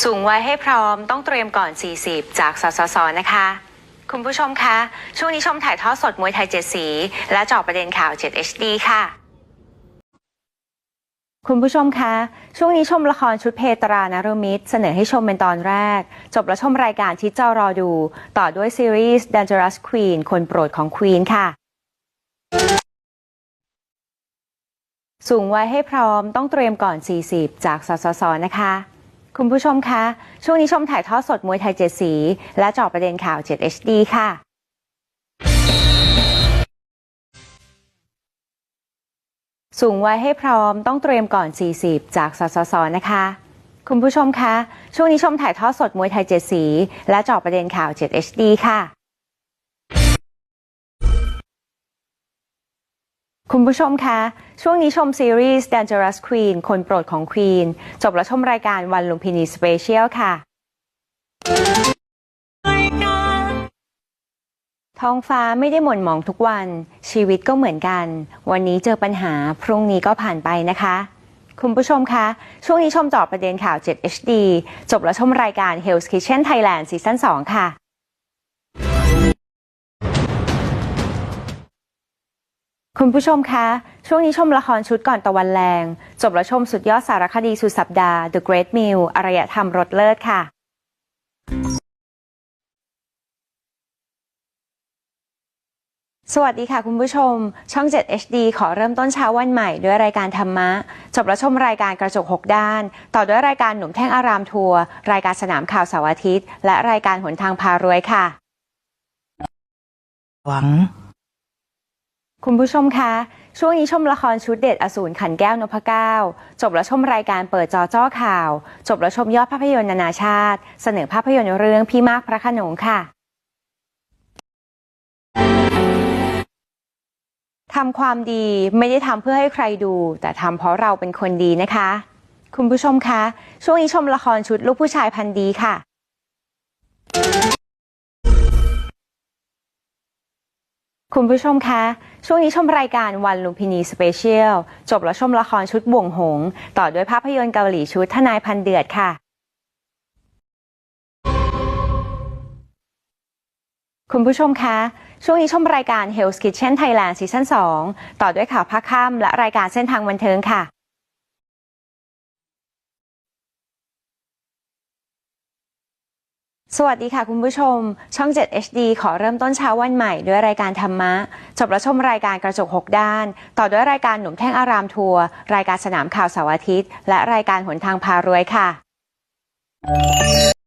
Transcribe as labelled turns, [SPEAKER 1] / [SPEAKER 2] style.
[SPEAKER 1] สูงไว้ให้พร้อมต้องเตรียมก่อน 40 จากสสส นะคะ คุณผู้ชมคะ ช่วงนี้ชมถ่ายทอดสดมวยไทยเจ็ดสี และเจอบประเด็นข่าว 7 HD ค่ะ คุณผู้ชมคะ ช่วงนี้ชมละครชุดเพตรานารมิตร เสนอให้ชมเป็นตอนแรก จบแล้วชมรายการที่เจ้ารอดู ต่อด้วยซีรีส์ Dangerous Queen คนโปรดของ Queen ค่ะสูงไว้ให้พร้อมต้องเตรียมก่อน 40 จากสสส นะคะ คุณผู้ชมคะ ช่วงนี้ชมถ่ายทอดสดมวยไทยเจ็ดสี และจอบประเด็นข่าว 7 HD ค่ะสูงไว้ให้พร้อมต้องเตรียมก่อน 40 จากสสส นะคะ คุณผู้ชมคะ ช่วงนี้ชมถ่ายทอดสดมวยไทยเจ็ดสี และจอบประเด็นข่าว 7 HD ค่ะ คุณผู้ชมคะ ช่วงนี้ชมซีรีส์ Dangerous Queen คนโปรดของ Queen จบแล้วชมรายการวันลุมพินีสเปเชียลค่ะ ท้องฟ้าไม่ได้หม่นหมองทุกวัน ชีวิตก็เหมือนกัน วันนี้เจอปัญหา พรุ่งนี้ก็ผ่านไปนะคะ คุณผู้ชมคะ ช่วงนี้ชมจอบประเด็นข่าว 7 HD จบแล้วชมรายการ Hell's Kitchen Thailand ซีซั่น2ค่ะ คุณผู้ชมคะ ช่วงนี้ชมละครชุดก่อนตะวันแรง จบแล้วชมสุดยอดสารคดีสุดสัปดาห์ The Great Meal อารยธรรมรสเลิศค่ะ สวัสดีค่ะคุณผู้ชม ช่อง 7 HD ขอเริ่มต้นเช้าวันใหม่ด้วยรายการธรรมะ จบแล้วชมรายการกระจก 6 ด้าน ต่อด้วยรายการหนุ่มแท่งอารามทัวร์รายการสนามข่าวเสาร์อาทิตย์ และรายการหนทางพารวยค่ะ
[SPEAKER 2] หวัง
[SPEAKER 1] คุณผู้ชมคะช่วงนี้ชมละครชุดเด็ดอสูรขันแก้วนพเก้าจบแล้วชมรายการเปิดจอจ้อข่าว จบแล้วชมยอดภาพยนตร์นานาชาติ เสนอภาพยนตร์เรื่องพี่มากพระขนงค่ะทำความดีไม่ได้ทำเพื่อให้ใครดู แต่ทำเพราะเราเป็นคนดีนะคะ คุณผู้ชมคะช่วงนี้ชมละครชุดลูกผู้ชายพันดีค่ะคุณผู้ชมคะ ช่วงนี้ชมรายการวันลุมพินีสเปเชียล จบแล้วชมละครชุดบ่วงหง ต่อด้วยภาพยนตร์เกาหลีชุดทนายพันเดือดค่ะ คุณผู้ชมคะ ช่วงนี้ชมรายการ Hell's Kitchen Thailand ซีซั่น2ต่อด้วยข่าวภาคค่ำและรายการเส้นทางบันเทิงค่ะ สวัสดีค่ะคุณผู้ชม ช่อง 7 HD ขอเริ่มต้นเช้าวันใหม่ด้วยรายการธรรมะ จบแล้วชมรายการกระจก 6 ด้าน ต่อด้วยรายการหนุ่มแท่งอารามทัวร์รายการสนามข่าวเสาร์อาทิตย์ และรายการหนทางพารวยค่ะ